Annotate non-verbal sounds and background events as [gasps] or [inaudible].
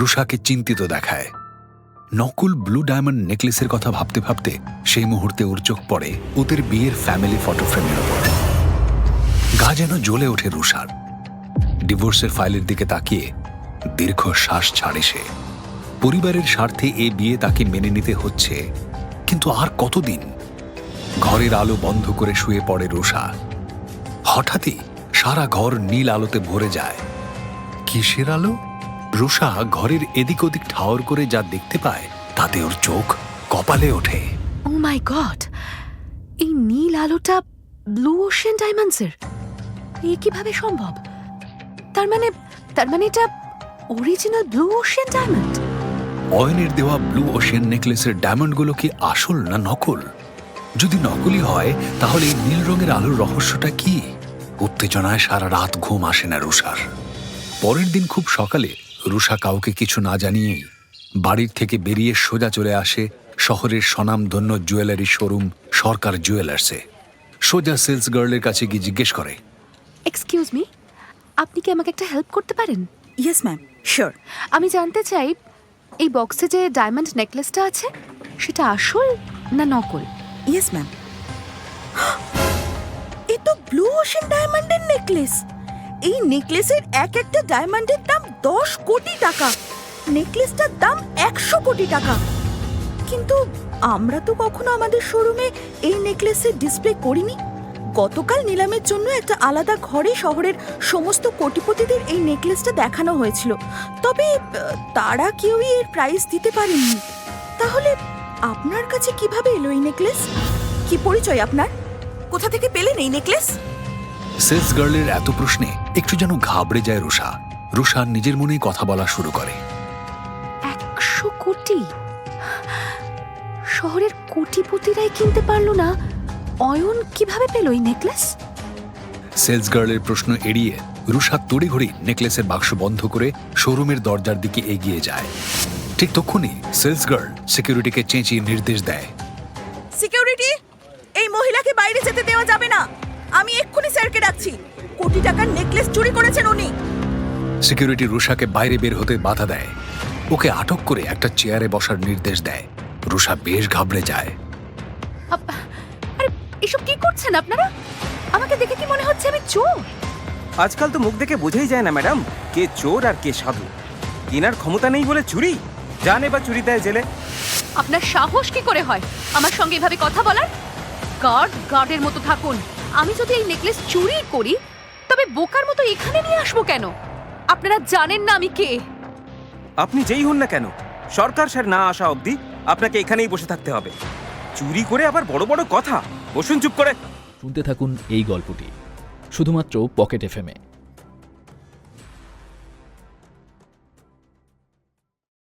রুষাকে চিন্তিত দেখায়। Nakul blue diamond নেকলেসের কথা ভাবতে ভাবতে সেই মুহূর্তে ওর চোখ পড়ে ওদের বিয়ের ফ্যামিলি ফটো ফ্রেমের ওপর। গা যেন জ্বলে ওঠে রুষার ডিভোর্সের ফাইলের দিকে তাকিয়ে দীর্ঘ শ্বাস ছাড়ে সে। পরিবারের স্বার্থে এ বিয়ে তাকে মেনে নিতে হচ্ছে, কিন্তু আর কতদিন? ঘরের আলো বন্ধ করে শুয়ে পড়ে রুষা হঠাৎই সারা ঘর নীল আলোতে ভরে যায়। কিসের আলো? রুষা ঘরের এদিক ওদিক ঠাওর করে যা দেখতে পায় তাতে ওর চোখ কপালে ওঠে। ও মাই গড এই নীল আলোটা ব্লু ওশেন ডায়মন্ডসের এ কীভাবে সম্ভব? তার মানে তার মানে এটা অরিজিনাল ব্লু ওশেন ডায়মন্ড অয়নের দেওয়া ব্লু ওশেন নেকলেসের ডায়মন্ডগুলো কি আসল না নকল? যদি নকলই হয় তাহলে এই নীল রঙের আলোর রহস্যটা কি? উত্তেজনায় সারা রাত ঘুম আসে না রুষার। পরের দিন খুব সকালে রুষা কাউকে কিছু না জানিয়েই বাড়ির থেকে বেরিয়ে সোজা চলে আসে শহরের স্বনামধন্য জুয়েলারি শোরুম সরকার জুয়েলার্সে। সোজা সেলস গার্লের কাছে গিয়ে জিজ্ঞেস করে এক্সকিউজ মি আপনি কি আমাকে একটা হেল্প করতে পারেন? ইয়েস ম্যাম শিওর আমি জানতে চাই এই বক্সে যে ডায়মন্ড নেকলেসটা আছে সেটা আসল না নকল? ইয়েস ম্যাম [gasps] এ তো ব্লু ওশেন ডায়মন্ডের নেকলেস। এই নেকলেসের এক একটা ডায়মন্ডের দাম দশ কোটি টাকা। নেকলেসটার দাম একশো কোটি টাকা। কিন্তু আমরা তো কখনো আমাদের শোরুমে এই নেকলেসের ডিসপ্লে করিনি। গতকাল নিলামের জন্য একটা আলাদা ঘরে শহরের সমস্ত কোটিপতিদের এই নেকলেসটা দেখানো হয়েছিল। তবে তারা কেউই এর প্রাইস দিতে পারেনি তাহলে আপনার কাছে কীভাবে এলো এই নেকলেস? কি পরিচয় আপনার? কোথা থেকে পেলেন এই নেকলেস? সেলস গার্লের এত প্রশ্নে একটু যেন ঘাবড়ে যায় রুষা। রুষা নিজের মনেই কথা বলা শুরু করে। একশো কোটি? শহরের কোটিপতিরাই কিনতে পারল না। অয়ন কীভাবে পেল এই নেকলেস? সেলস গার্লের প্রশ্ন এড়িয়ে রুষা তড়িঘড়ি নেকলেসের বাক্স বন্ধ করে শোরুমের দরজার দিকে এগিয়ে যায়। ঠিক তখনই সেলস গার্ল সিকিউরিটিকে চেঁচিয়ে নির্দেশ দেয়। সিকিউরিটি এই মহিলাকে বাইরে যেতে দেওয়া যাবে না। আমি এক্ষুনি স্যারকে ডাকছি। কোটি টাকার নেকলেস চুরি করেছেন উনি। সিকিউরিটি রুষাকে বাইরে বের হতে বাধা দেয়। ওকে আটক করে একটা চেয়ারে বসার নির্দেশ দেয়। রুষা বেশ ঘাবড়ে যায়। আরে এসব কি করছেন আপনারা? আমাকে দেখে কি মনে হচ্ছে আমি চোর? আজকাল তো মুখ দেখে বোঝাই যায় না ম্যাডাম কে চোর আর কে সাধু। কেনার ক্ষমতা নেই বলে চুরি? জানে বা চুরি দেয় জেলে। আপনার সাহস কি করে হয়? আমার সঙ্গে এভাবে কথা বলার? গার্ড গার্ডের মতো থাকুন। আমি যদি এই নেকলেস চুরি করি তবে বোকার মতো এখানে নিয়ে আসব কেন? আপনারা জানেন না আমি কে। আপনি যেই হন না কেন সরকার স্যার না আসা অবধি আপনাকে এখানেই বসে থাকতে হবে। চুরি করে আবার বড় বড় কথা। বসুন চুপ করে। শুনতে থাকুন এই গল্পটি শুধুমাত্র পকেট এফএমে